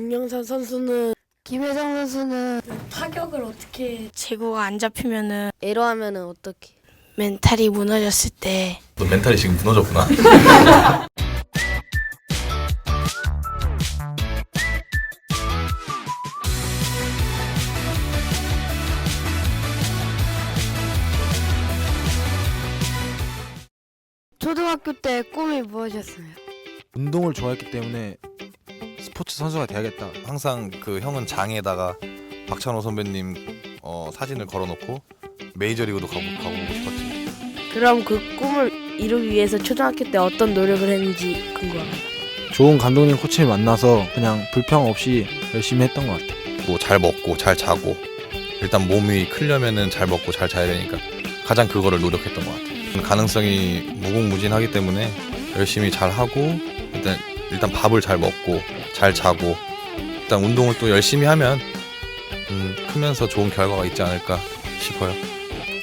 윤영산 선수는 김혜성 선수는 타격을 어떻게 제구가 안 잡히면은 에러하면은 어떻게? 멘탈이 무너졌을 때 너 멘탈이 지금 무너졌구나. 초등학교 때 꿈이 무엇이었어요? 운동을 좋아했기 때문에 스포츠 선수가 돼야겠다. 항상 그 형은 장에다가 박찬호 선배님 어, 사진을 걸어놓고 메이저리그도 가고 가고 싶었지. 그럼 그 꿈을 이루기 위해서 초등학교 때 어떤 노력을 했는지 궁금합니다. 좋은 감독님 코치를 만나서 그냥 불평 없이 열심히 했던 것 같아. 뭐잘 먹고 잘 자고 일단 몸이 크려면은 잘 먹고 잘 자야 되니까 가장 그거를 노력했던 것 같아. 가능성이 무궁무진하기 때문에 열심히 잘 하고 일단 일단 밥을 잘 먹고 잘 자고 일단 운동을 또 열심히 하면 음, 크면서 좋은 결과가 있지 않을까 싶어요.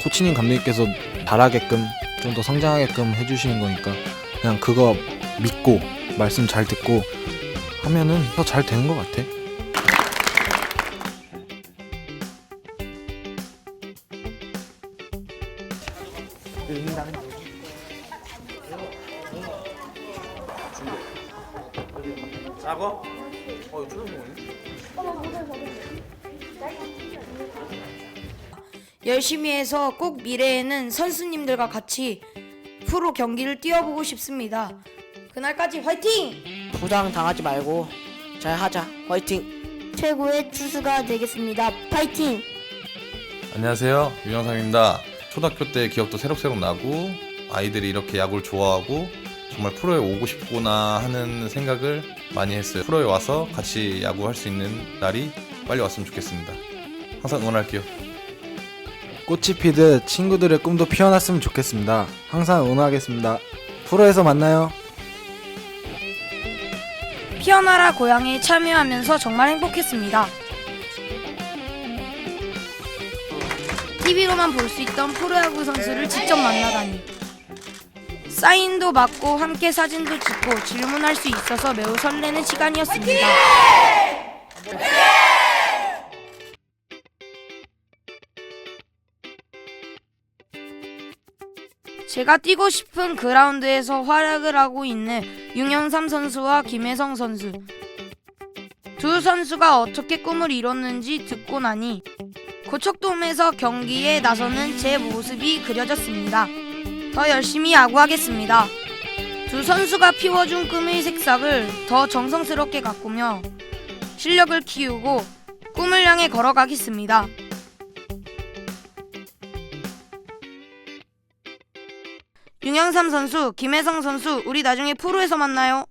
코치님 감독님께서 잘하게끔 좀 더 성장하게끔 해주시는 거니까 그냥 그거 믿고 말씀 잘 듣고 하면은 더 잘 되는 것 같아. 열심히 해서 꼭 미래에는 선수님들과 같이 프로 경기를 뛰어보고 싶습니다. 그날까지 화이팅! 부상 당하지 말고 잘 하자. 화이팅. 최고의 투수가 되겠습니다. 파이팅! 안녕하세요 유영상입니다. 초등학교 때 기억도 새록새록 나고 아이들이 이렇게 야구를 좋아하고 정말 프로에 오고 싶구나 하는 생각을 많이 했어요. 프로에 와서 같이 야구할 수 있는 날이 빨리 왔으면 좋겠습니다. 항상 응원할게요. 꽃이 피듯 친구들의 꿈도 피어났으면 좋겠습니다. 항상 응원하겠습니다. 프로에서 만나요. 피어나라 고향에 참여하면서 정말 행복했습니다. TV로만 볼 수 있던 프로야구 선수를 직접 만나다니. 사인도 받고 함께 사진도 찍고 질문할 수 있어서 매우 설레는 시간이었습니다. 제가 뛰고 싶은 그라운드에서 활약을 하고 있는 윤영삼 선수와 김혜성 선수. 두 선수가 어떻게 꿈을 이뤘는지 듣고 나니 고척돔에서 경기에 나서는 제 모습이 그려졌습니다. 더 열심히 야구하겠습니다. 두 선수가 피워준 꿈의 색상을 더 정성스럽게 가꾸며 실력을 키우고 꿈을 향해 걸어가겠습니다. 윤영삼 선수, 김혜성 선수, 우리 나중에 프로에서 만나요.